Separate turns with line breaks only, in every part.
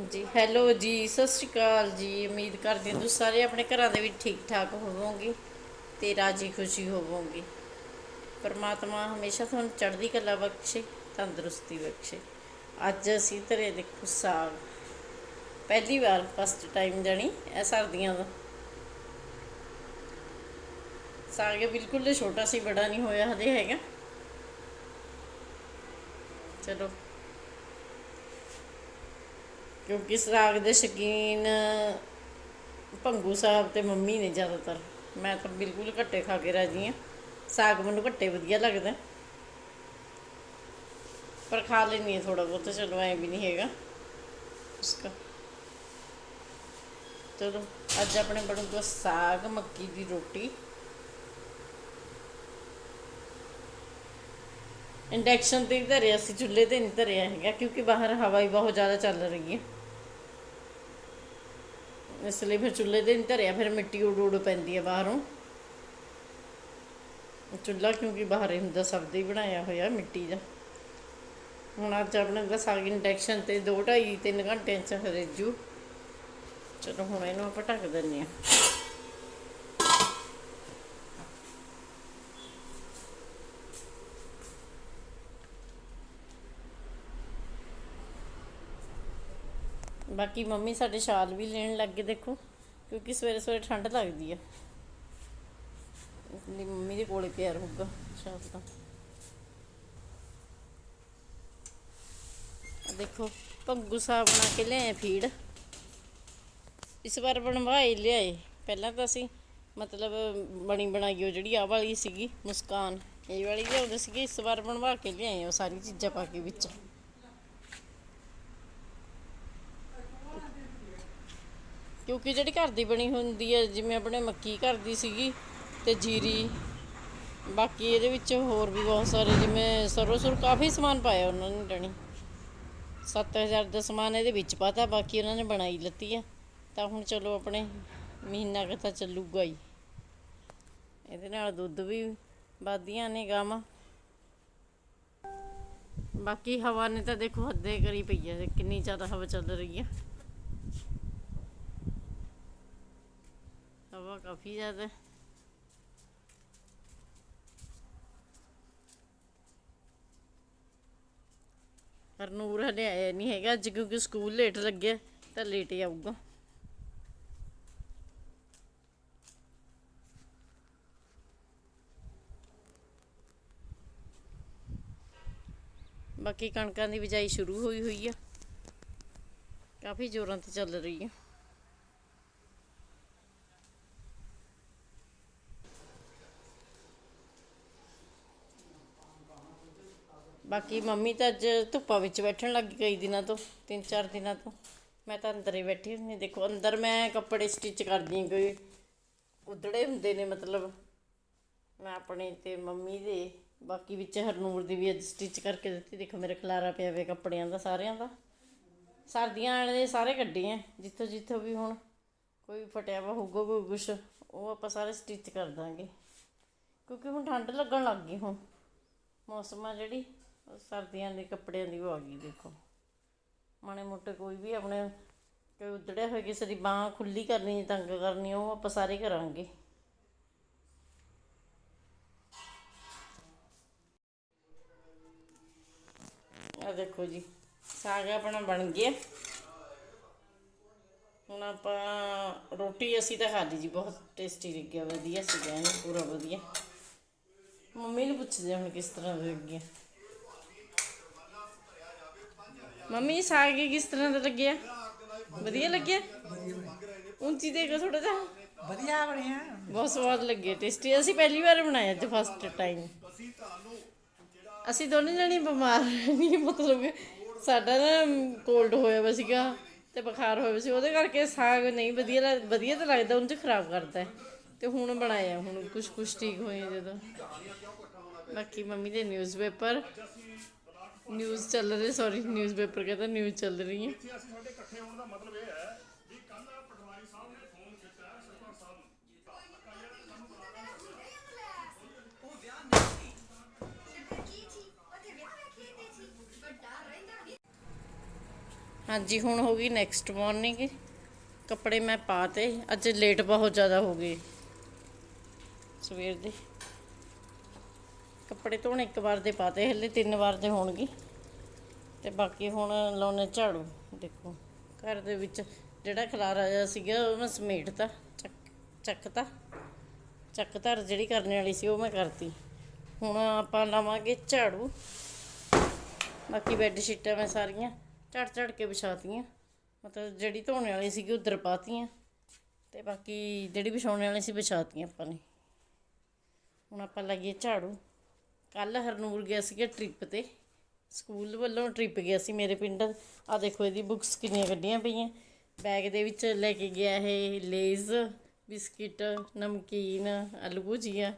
ਜੀ, ਹੈਲੋ ਜੀ, ਸਤਿ ਸ਼੍ਰੀ ਅਕਾਲ ਜੀ। ਉਮੀਦ ਕਰਦੇ ਹਾਂ ਤੁਸੀਂ ਸਾਰੇ ਆਪਣੇ ਘਰਾਂ ਦੇ ਵਿੱਚ ਠੀਕ ਠਾਕ ਹੋਵੋਗੇ ਤੇ ਰਾਜੀ ਖੁਸ਼ੀ ਹੋਵੋਗੇ। ਪਰਮਾਤਮਾ ਹਮੇਸ਼ਾ ਤੁਹਾਨੂੰ ਚੜ੍ਹਦੀ ਕਲਾ ਬਖਸ਼ੇ, ਤੰਦਰੁਸਤੀ ਬਖਸ਼ੇ। ਅੱਜ ਅਸੀਂ ਧਰੇ ਦੇਖੋ ਸਾਗ ਪਹਿਲੀ ਵਾਰ ਫਸਟ ਟਾਈਮ ਜਾਣੀ ਇਹ ਸਰਦੀਆਂ ਦਾ। ਸਾਗ ਇਹ ਬਿਲਕੁਲ ਛੋਟਾ ਸੀ, ਬੜਾ ਨਹੀਂ ਹੋਇਆ ਹਜੇ ਹੈਗਾ। ਚਲੋ। ਕਿਉਂਕਿ ਸਾਗ ਦੇ ਸ਼ੌਕੀਨ ਭੰਗੂ ਸਾਹਿਬ ਤੇ ਮੰਮੀ ਨੇ ਜ਼ਿਆਦਾਤਰ। ਮੈਂ ਤਾਂ ਬਿਲਕੁਲ ਘੱਟੇ ਖਾ ਕੇ ਰਾਜੀ ਹਾਂ। ਸਾਗ ਮੈਨੂੰ ਘੱਟੇ ਵਧੀਆ ਲੱਗਦਾ। ਪਰ ਖਾ ਲੈਣੀ ਹੈ ਥੋੜਾ ਬਹੁਤ, ਚਲੋ ਐ ਵੀ ਨਹੀਂ ਹੈਗਾ। ਉਸਕਾ ਚਲੋ, ਅੱਜ ਆਪਣੇ ਬਣੂਗਾ ਸਾਗ, ਮੱਕੀ ਦੀ ਰੋਟੀ। ਇੰਡਕਸ਼ਨ ਤੇ ਹੀ ਧਰਿਆ ਸੀ, ਚੁੱਲ੍ਹੇ ਤੇ ਨਹੀਂ ਧਰਿਆ ਹੈਗਾ, ਕਿਉਂਕਿ ਬਾਹਰ ਹਵਾ ਹੀ ਬਹੁਤ ਜ਼ਿਆਦਾ ਚੱਲ ਰਹੀ ਹੈ। ਇਸ ਲਈ ਫਿਰ ਚੁੱਲ੍ਹੇ ਤੇ ਨਹੀਂ ਧਰਿਆ, ਫਿਰ ਮਿੱਟੀ ਉਡ ਉਡ ਪੈਂਦੀ ਹੈ ਬਾਹਰੋਂ। ਚੁੱਲ੍ਹਾ ਕਿਉਂਕਿ ਬਾਹਰ ਹੁੰਦਾ, ਸਭ ਦਾ ਬਣਾਇਆ ਹੋਇਆ ਮਿੱਟੀ ਦਾ। ਹੁਣ ਅੱਜ ਆਪਣੇ ਦਾ ਸਾਗ ਇੰਡਕਸ਼ਨ ਤੇ 2 2.5 3 ਘੰਟੇ ਚ ਰੇਜੂ ਚਲੋ ਹੁਣ ਇਹਨੂੰ ਆਪਾਂ ਢੱਕ ਦਿੰਦੇ ਹਾਂ। ਬਾਕੀ ਮੰਮੀ ਸਾਡੇ ਸ਼ਾਲ ਵੀ ਲੈਣ ਲੱਗ ਗਏ ਦੇਖੋ, ਕਿਉਂਕਿ ਸਵੇਰੇ ਸਵੇਰੇ ਠੰਡ ਲੱਗਦੀ ਆ। ਇਸ ਲਈ ਮੰਮੀ ਦੇ ਕੋਲੇ ਪਿਆਰ ਹੋਊਗਾ ਸ਼ਾਲ ਤਾਂ। ਦੇਖੋ ਭੰਗੂ ਸਾਹਿਬ ਬਣਾ ਕੇ ਲਿਆਏ ਫੀਡ। ਇਸ ਵਾਰ ਬਣਵਾਏ ਲਿਆਏ। ਪਹਿਲਾਂ ਤਾਂ ਅਸੀਂ ਮਤਲਬ ਬਣੀ ਬਣਾਈ ਉਹ ਜਿਹੜੀ ਆ ਵਾਲੀ ਸੀਗੀ, ਮੁਸਕਾਨ। ਇਹ ਵਾਲੀ ਲਿਆਉਂਦੇ ਸੀਗੇ, ਇਸ ਵਾਰ ਬਣਵਾ ਕੇ ਲਿਆਏ ਉਹ ਸਾਰੀ ਚੀਜ਼ਾਂ ਪਾ ਕੇ ਵਿੱਚ। ਕਿਉਂਕਿ ਜਿਹੜੀ ਘਰ ਦੀ ਬਣੀ ਹੁੰਦੀ ਹੈ, ਜਿਵੇਂ ਆਪਣੇ ਮੱਕੀ ਘਰ ਦੀ ਸੀਗੀ ਤੇ ਜੀਰੀ, ਬਾਕੀ ਇਹਦੇ ਵਿੱਚ ਹੋਰ ਵੀ ਬਹੁਤ ਸਾਰੇ, ਜਿਵੇਂ ਸਰੋਂ ਸੁਰ ਕਾਫੀ ਸਮਾਨ ਪਾਇਆ ਉਹਨਾਂ ਨੇ ਡਣੀ 7000 ਦਾ ਸਮਾਨ ਇਹਦੇ ਵਿੱਚ ਪਾਤਾ, ਬਾਕੀ ਉਹਨਾਂ ਨੇ ਬਣਾਈ ਲੱਤੀ ਆ। ਤਾਂ ਹੁਣ ਚਲੋ ਆਪਣੇ ਮਹੀਨਾ ਕੁ ਤਾਂ ਚੱਲੂਗਾ ਹੀ। ਇਹਦੇ ਨਾਲ ਦੁੱਧ ਵੀ ਵੱਧਦੀਆਂ ਨੇ ਗਾਵਾਂ। ਬਾਕੀ ਹਵਾ ਨੇ ਤਾਂ ਦੇਖੋ ਹੱਦੇ ਕਰੀ ਪਈ ਹੈ ਕਿੰਨੀ ਜ਼ਿਆਦਾ ਹਵਾ ਚੱਲ ਰਹੀ ਹੈ ਹਵਾ ਕਾਫੀ ਜ਼ਿਆਦਾ ਹੈ। ਪਰ ਹਲੇ ਆਇਆ ਨਹੀਂ ਹੈਗਾ ਅੱਜ ਕਿਉਂਕਿ ਸਕੂਲ ਲੇਟ ਲੱਗਿਆ ਤਾਂ ਲੇਟ ਹੀ ਆਊਗਾ ਬਾਕੀ ਕਣਕਾਂ ਦੀ ਬਿਜਾਈ ਸ਼ੁਰੂ ਹੋਈ ਹੋਈ ਆ ਕਾਫੀ ਜ਼ੋਰਾਂ ਤੇ ਚੱਲ ਰਹੀ ਆ ਬਾਕੀ ਮੰਮੀ ਤਾਂ ਅੱਜ ਧੁੱਪਾਂ ਵਿੱਚ ਬੈਠਣ ਲੱਗ ਗਈ ਕਈ ਦਿਨਾਂ ਤੋਂ, ਤਿੰਨ ਚਾਰ ਦਿਨਾਂ ਤੋਂ। ਮੈਂ ਤਾਂ ਅੰਦਰ ਹੀ ਬੈਠੀ ਹੁੰਦੀ ਦੇਖੋ ਅੰਦਰ ਮੈਂ ਕੱਪੜੇ ਸਟਿਚ ਕਰਦੀ ਕੋਈ। ਉਧੜੇ ਹੁੰਦੇ ਨੇ ਮਤਲਬ, ਮੈਂ ਆਪਣੇ ਤੇ ਮੰਮੀ ਦੇ, ਬਾਕੀ ਵਿੱਚ ਹਰਨੂਰ ਦੀ ਵੀ ਅੱਜ ਸਟਿਚ ਕਰਕੇ ਦਿੱਤੀ। ਦੇਖੋ ਮੇਰੇ ਖਲਾਰਾ ਪਿਆ ਵੇ ਕੱਪੜਿਆਂ ਦਾ, ਸਾਰਿਆਂ ਦਾ। ਸਰਦੀਆਂ ਵਾਲੇ ਸਾਰੇ ਕੱਢੇ ਆ, ਜਿੱਥੋਂ ਜਿੱਥੋਂ ਵੀ ਹੁਣ ਕੋਈ ਫਟਿਆ ਵਾ, ਹੋਊਗਾ ਕੋਈ ਕੁਛ, ਉਹ ਆਪਾਂ ਸਾਰੇ ਸਟਿਚ ਕਰ ਦਾਂਗੇ। ਕਿਉਂਕਿ ਹੁਣ ਠੰਡ ਲੱਗਣ ਲੱਗ ਗਈ ਹੁਣ, ਮੌਸਮ ਆ ਜਿਹੜੀ। ਸਰਦੀਆਂ ਦੇ ਕੱਪੜਿਆਂ ਦੀ ਉਹ ਆ ਗਈ, ਦੇਖੋ। ਮਾੜੇ ਮੋਟੇ ਕੋਈ ਵੀ ਆਪਣੇ ਕੋਈ ਉਧੜਿਆ ਹੋਇਆ ਕਿਸੇ ਦੀ ਬਾਂਹ ਖੁੱਲੀ ਕਰਨੀ, ਤੰਗ ਕਰਨੀ, ਉਹ ਆਪਾਂ ਸਾਰੇ ਕਰਾਂਗੇ। ਆ ਦੇਖੋ ਜੀ, ਸਾਗ ਆਪਣਾ ਬਣ ਗਿਆ। ਹੁਣ ਆਪਾਂ ਰੋਟੀ ਅਸੀਂ ਤਾਂ ਖਾਧੀ ਜੀ, ਬਹੁਤ ਟੇਸਟੀ ਲੱਗਿਆ, ਵਧੀਆ ਸੀਗਾ ਇਹਨੂੰ ਪੂਰਾ ਵਧੀਆ। ਮੰਮੀ ਨੂੰ ਪੁੱਛਦੇ ਹੁਣ ਕਿਸ ਤਰ੍ਹਾਂ ਲੱਗਿਆ ਮੰਮੀ ਸਾਗ ਕਿਸ ਤਰ੍ਹਾਂ ਦਾ ਲੱਗਿਆ? ਵਧੀਆ ਲੱਗਿਆ? ਉੱਚੀ ਦੇਖੋ ਥੋੜਾ ਜਿਹਾ।
ਵਧੀਆ ਬਣਿਆ।
ਬਹੁਤ ਸਵਾਦ ਲੱਗਿਆ ਟੇਸਟੀ ਅਸੀਂ ਪਹਿਲੀ ਵਾਰ ਬਣਾਇਆ ਅੱਜ ਫਸਟ ਟਾਈਮ ਅਸੀਂ ਦੋਨੇ ਜਣੇ ਬਿਮਾਰ ਨਹੀਂ ਮਤਲਬ ਸਾਡਾ ਨਾ ਕੋਲਡ ਹੋਇਆ ਵਾ ਸੀਗਾ ਤੇ ਬੁਖਾਰ ਹੋਇਆ ਸੀ। ਉਹਦੇ ਕਰਕੇ ਸਾਗ ਨਹੀਂ ਵਧੀਆ ਲੱਗ- ਵਧੀਆ ਤਾਂ ਲੱਗਦਾ ਉਹਨੂੰ ਚ ਖਰਾਬ ਕਰਦਾ। ਤੇ ਹੁਣ ਬਣਾਇਆ ਹੁਣ ਕੁਛ ਕੁਛ ਠੀਕ ਹੋਏ ਜਦੋਂ। ਬਾਕੀ ਮੰਮੀ ਦੇ ਨਿਊਜ਼ਪੇਪਰ ਨਿਊਜ਼ ਚੱਲ ਰਹੀ ਸੌਰੀ ਨਿਊਜ਼ਪੇਪਰ ਕਹਿੰਦਾ ਨਿਊਜ਼ ਚੱਲ ਰਹੀ ਹੈ। ਹਾਂਜੀ ਹੁਣ ਹੋ ਗਈ ਨੈਕਸਟ ਮਾਰਨਿੰਗ ਕੱਪੜੇ ਮੈਂ ਪਾਤੇ ਅੱਜ ਲੇਟ ਬਹੁਤ ਜ਼ਿਆਦਾ ਹੋ ਗਏ। ਸਵੇਰ ਦੇ। ਕੱਪੜੇ ਧੋਣੇ, ਇੱਕ ਵਾਰ ਦੇ ਪਾਤੇ, ਹਲੇ ਤਿੰਨ ਵਾਰ ਦੇ ਹੋਣਗੇ। ਤੇ ਬਾਕੀ ਹੁਣ ਲਾਉਣੇ ਝਾੜੂ, ਦੇਖੋ। ਘਰ ਦੇ ਵਿੱਚ ਜਿਹੜਾ ਖਲਾਰਾ ਜਿਹਾ ਸੀਗਾ, ਉਹ ਮੈਂ ਸਮੇਟਤਾ, ਚੱਕ, ਚੱਕਤਾ। ਚੱਕਧਰ ਜਿਹੜੀ ਕਰਨ ਵਾਲੀ ਸੀ, ਉਹ ਮੈਂ ਕਰਤੀ। ਹੁਣ ਆਪਾਂ ਲਾਵਾਂਗੇ ਝਾੜੂ। ਬਾਕੀ ਬੈੱਡ ਸ਼ੀਟਾਂ ਮੈਂ ਸਾਰੀਆਂ ਝੜ ਝੜ ਕੇ ਵਿਛਾਤੀਆਂ। ਮਤਲਬ ਜਿਹੜੀ ਧੋਣੇ ਵਾਲੀ ਸੀਗੀ, ਉਧਰ ਪਾਤੀਆਂ। ਤੇ ਬਾਕੀ ਜਿਹੜੀ ਵਿਛਾਉਣੇ ਵਾਲੀ ਸੀ ਵਿਛਾਤੀਆਂ ਆਪਾਂ ਨੇ। ਹੁਣ ਆਪਾਂ ਲਾਈਏ ਝਾੜੂ। ਕੱਲ ਹਰਨੂਰ ਗਿਆ ਸੀਗਾ ਟ੍ਰਿਪ ਤੇ। ਸਕੂਲ ਵੱਲੋਂ ਟ੍ਰਿਪ ਗਿਆ ਸੀ ਮੇਰੇ ਪਿੰਡ। ਆ ਦੇਖੋ ਇਹਦੀ ਬੁੱਕਸ ਕਿੰਨੀਆਂ ਕੱਢੀਆਂ ਪਈਆਂ। ਬੈਗ ਦੇ ਵਿੱਚ ਲੈ ਕੇ ਗਿਆ ਇਹ ਲੇਜ਼ ਬਿਸਕਿਟ ਨਮਕੀਨ, ਆਲੂ ਭੁਜੀਆ।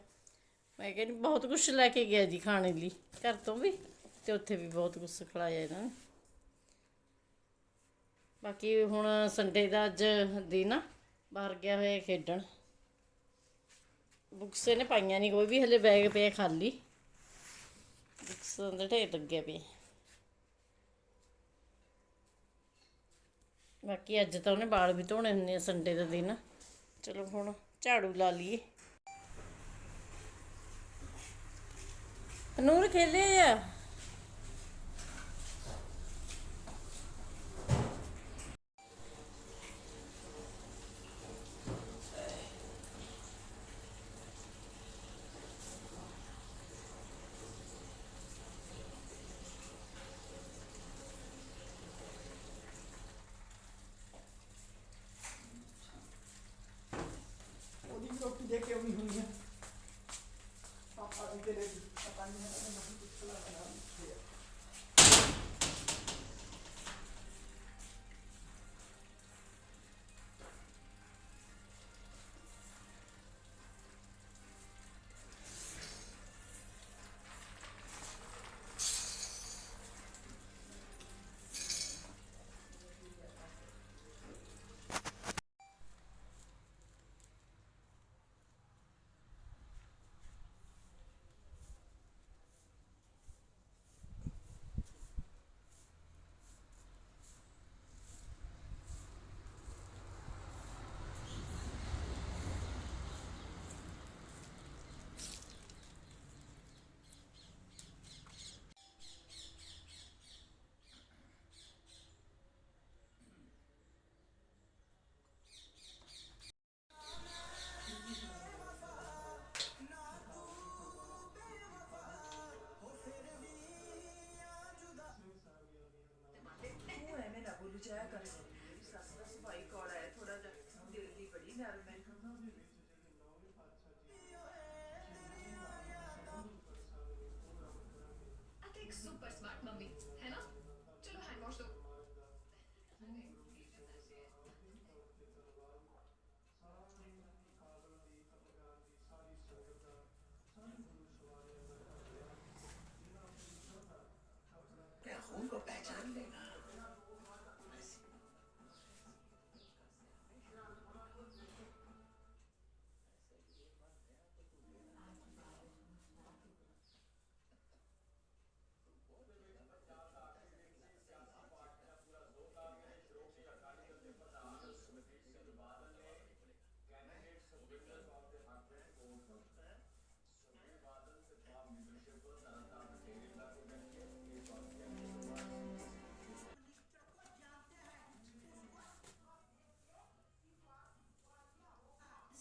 ਮੈਂ ਕਹਿੰਦੀ ਬਹੁਤ ਕੁਝ ਲੈ ਕੇ ਗਿਆ ਜੀ ਖਾਣੇ ਲਈ। ਘਰ ਤੋਂ ਵੀ ਤੇ ਉੱਥੇ ਵੀ ਬਹੁਤ ਕੁਝ ਖਿਲਾਇਆ ਇਹਨਾਂ ਨੇ। ਬਾਕੀ ਹੁਣ ਸੰਡੇ ਦਾ ਅੱਜ ਦਿਨ ਆ, ਬਾਹਰ ਗਿਆ ਹੋਇਆ ਖੇਡਣ। ਬੁੱਕਸ ਇਹਨੇ ਪਾਈਆਂ ਨਹੀਂ ਕੋਈ ਵੀ ਹਲੇ ਬੈਗ ਪਿਆ ਖਾਲੀ। ਬੁੱਕਸ ਦੇ ਢੇਰ ਲੱਗਿਆ ਪਏ ਬਾਕੀ ਅੱਜ ਤਾਂ ਉਹਨੇ ਵਾਲ ਵੀ ਧੋਣੇ ਹੁੰਦੇ ਆ ਸੰਡੇ ਦੇ ਦਿਨ। ਚਲੋ ਹੁਣ ਝਾੜੂ ਲਾ ਲਈਏ। ਨੂਰ ਖੇਲੇ ਆ?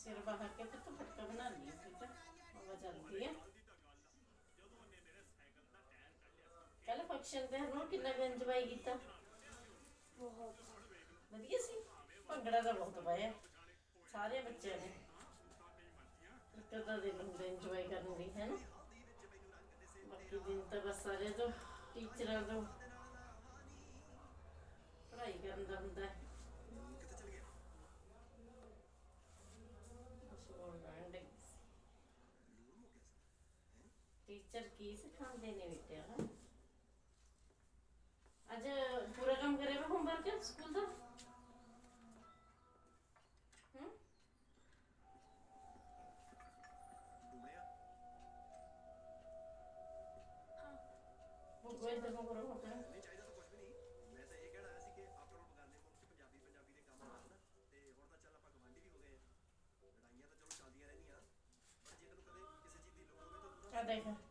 ਸਿਰ ਬਾਹਰ ਕੇ ਤੇ ਫਟਕਾ ਬਣਾ ਲਈ ਠੀਕ ਹੈ ਹਵਾ ਚੱਲਦੀ ਹੈ ਕੱਲ ਫੰਕਸ਼ਨ ਤੇ ਹਰਨੋਂ ਕਿੰਨਾ enjoy ਕੀਤਾ? ਬਹੁਤ। ਵਧੀਆ ਸੀ। ਭੰਗੜਾ ਤਾਂ ਬਹੁਤ ਪਾਇਆ। ਸਾਰੇ ਬੱਚਿਆਂ ਨੇ। ਇੱਕ ਅੱਧਾ ਦਿਨ ਹੁੰਦਾ ਇੰਜੋਏ ਕਰਨ ਲਈ ਹੈ ਨਾ ਬਾਕੀ ਦਿਨ ਤਾਂ ਬਸ ਸਾਰੇ ਤੋਂ ਟੀਚਰਾਂ ਤੋਂ। ਪੜ੍ਹਾਈ ਕਰਨ
चरकीस खांदेने आज पूरा काम करेगा होमवर्क
स्कूल हम्म? हाँ। तो देखा?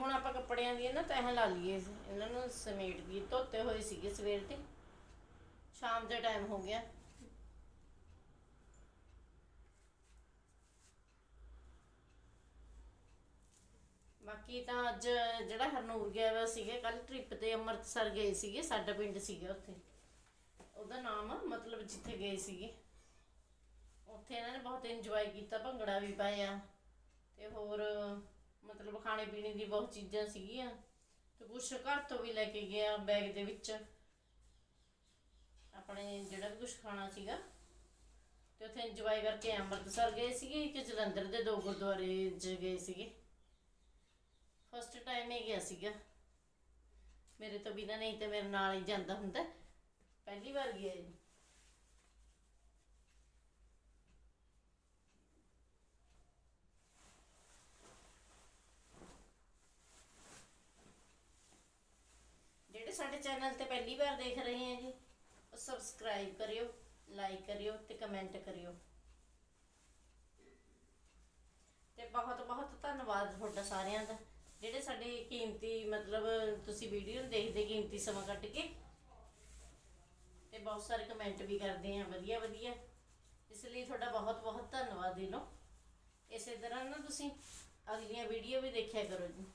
ਹੁਣ ਆਪਾਂ ਕੱਪੜਿਆਂ ਦੀ ਨਾ ਤਹਿ ਲਾ ਲਈਏ ਇਹਨਾਂ ਨੂੰ ਸਮੇਟ ਦੀ ਧੋਤੇ ਹੋਏ ਸੀਗੇ ਸਵੇਰ ਤੇ ਸ਼ਾਮ ਦਾ ਟਾਈਮ ਹੋ ਗਿਆ। ਬਾਕੀ ਤਾਂ ਅੱਜ ਜਿਹੜਾ ਹਰਨੂਰ ਗਿਆ ਵਾ ਸੀਗੇ ਕੱਲ ਟ੍ਰਿਪ ਤੇ ਅੰਮ੍ਰਿਤਸਰ ਗਏ ਸੀਗੇ, ਸਾਡਾ ਪਿੰਡ ਸੀਗਾ ਉੱਥੇ। ਉਹਦਾ ਨਾਮ ਮਤਲਬ ਜਿੱਥੇ ਗਏ ਸੀਗੇ। ਉੱਥੇ ਇਹਨਾਂ ਨੇ ਬਹੁਤ ਇੰਜੋਏ ਕੀਤਾ, ਭੰਗੜਾ ਵੀ ਪਾਇਆ। ਤੇ ਹੋਰ ਮਤਲਬ ਖਾਣੇ ਪੀਣੇ ਦੀ ਬਹੁਤ ਚੀਜ਼ਾਂ ਸੀਗੀਆਂ ਤੇ ਕੁਛ ਘਰ ਤੋਂ ਵੀ ਲੈ ਕੇ ਗਿਆ ਬੈਗ ਦੇ ਵਿੱਚ। ਆਪਣੇ ਜਿਹੜਾ ਵੀ ਕੁਛ ਖਾਣਾ ਸੀਗਾ ਤੇ ਉੱਥੇ ਇੰਜੋਏ ਕਰਕੇ ਅੰਮ੍ਰਿਤਸਰ ਗਏ ਸੀਗੇ ਤੇ ਜਲੰਧਰ ਦੇ ਦੋ ਗੁਰਦੁਆਰੇ 'ਚ ਗਏ ਸੀਗੇ। ਫਸਟ ਟਾਈਮ ਹੀ ਗਿਆ ਸੀਗਾ। ਮੇਰੇ ਤੋਂ ਬਿਨਾਂ ਨਹੀਂ ਤੇ ਮੇਰੇ ਨਾਲ ਹੀ ਜਾਂਦਾ ਹੁੰਦਾ। ਪਹਿਲੀ ਵਾਰ ਗਿਆ ਜੀ ਜਿਹੜੇ ਸਾਡੇ ਚੈਨਲ ਤੇ ਪਹਿਲੀ ਵਾਰ ਦੇਖ ਰਹੇ ਹੈ ਜੀ ਸਬਸਕ੍ਰਾਈਬ ਕਰਿਓ ਲਾਈਕ ਕਰਿਓ ਤੇ ਕਮੈਂਟ ਕਰਿਓ। ਤੇ ਬਹੁਤ ਬਹੁਤ ਧੰਨਵਾਦ ਤੁਹਾਡਾ ਸਾਰਿਆਂ ਦਾ, ਜਿਹੜੇ ਸਾਡੇ ਕੀਮਤੀ ਮਤਲਬ ਤੁਸੀਂ ਵੀਡੀਓ ਨੂੰ ਦੇਖਦੇ ਕੀਮਤੀ ਸਮਾਂ ਕੱਢ ਕੇ। ਤੇ ਬਹੁਤ ਸਾਰੇ ਕਮੈਂਟ ਵੀ ਕਰਦੇ ਆ ਵਧੀਆ ਵਧੀਆ। ਇਸ ਲਈ ਤੁਹਾਡਾ ਬਹੁਤ ਬਹੁਤ ਧੰਨਵਾਦ ਦਿਲੋਂ। ਇਸੇ ਤਰ੍ਹਾਂ ਨਾ ਤੁਸੀਂ ਅਗਲੀਆਂ ਵੀਡੀਓ ਵੀ ਦੇਖਿਆ ਕਰੋ ਜੀ।